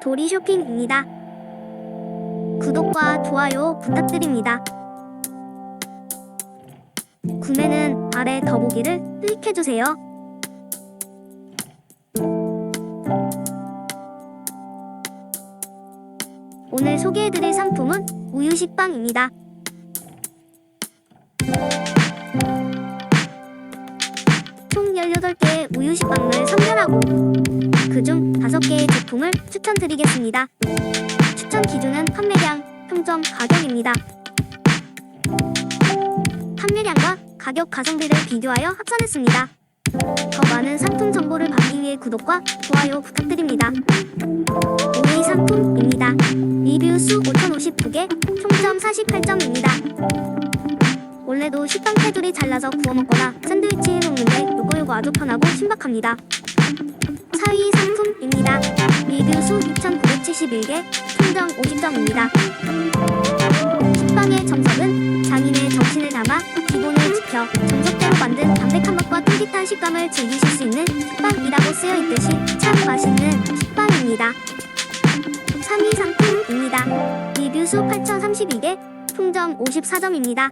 도리 쇼핑입니다. 구독과 좋아요 부탁드립니다. 구매는 아래 더보기를 클릭해주세요. 오늘 소개해드릴 상품은. 총 18개의 우유 식빵을 선별하고 그중 5개의 제품을 추천드리겠습니다. 추천 기준은 판매량, 평점, 가격입니다. 판매량과 가격 가성비를 비교하여 합산했습니다. 더 많은 상품 정보를 받기 위해 구독과 좋아요 부탁드립니다. 5위 상품입니다. 리뷰 수 5,059개, 총점 48점입니다. 원래도 식빵 테두리 잘라서 구워 먹거나 샌드위치 해 먹는데 요거 아주 편하고 신박합니다. 4위 상품입니다. 리뷰 수 6,971개, 총점 50점입니다. 식빵의 정석은 장인의 정신을 담아 기본을 지켜 정석대로 만든 담백한 맛과 쫄깃한 식감을 즐기실 수 있는 식빵이라고 쓰여 있듯이 참 맛있는 식빵입니다. 3위 상품입니다. 리뷰 수 8,032개, 총점 54점입니다.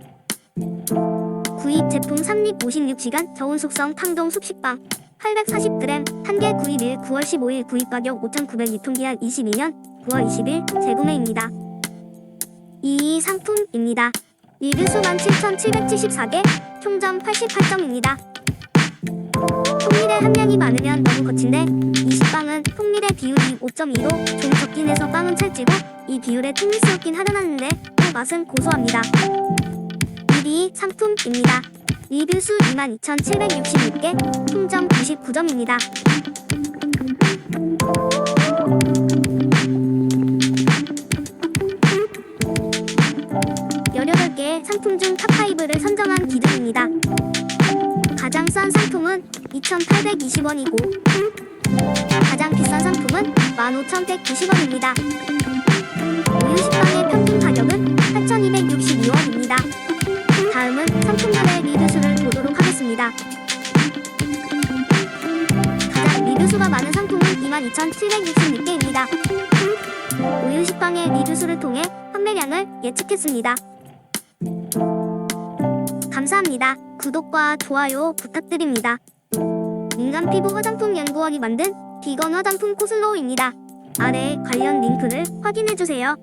구입 제품 3립 56시간 저온 숙성 탕동 숲식빵 840g 1개 구입일 9월 15일 구입 가격 5,900 유통기한 22년 9월 20일 재구매입니다. 2위 상품입니다. 리뷰 수 17,774개 총점 88점입니다. 통밀의 함량이 많으면 너무 거친데 이 식빵은 통밀의 비율이 5.2로 좀 적긴 해서 빵은 찰지고 이 비율에 통밀스럽긴 하려는데 또 맛은 고소합니다. 1위 상품입니다. 리뷰 수 22,766개, 총점 99점입니다. 열여덟 개의 상품 중 탑5를 선정한 기준입니다. 가장 싼 상품은 2,820원이고 가장 비싼 상품은 15,190원입니다. 우유 식빵의 평균 가격은 8,262원 리뷰수가 많은 상품은 22,766개입니다. 우유 식빵의 리뷰수를 통해 판매량을 예측했습니다. 감사합니다. 구독과 좋아요 부탁드립니다. 민간 피부 화장품 연구원이 만든 비건 화장품 코슬로우입니다. 아래 관련 링크를 확인해주세요.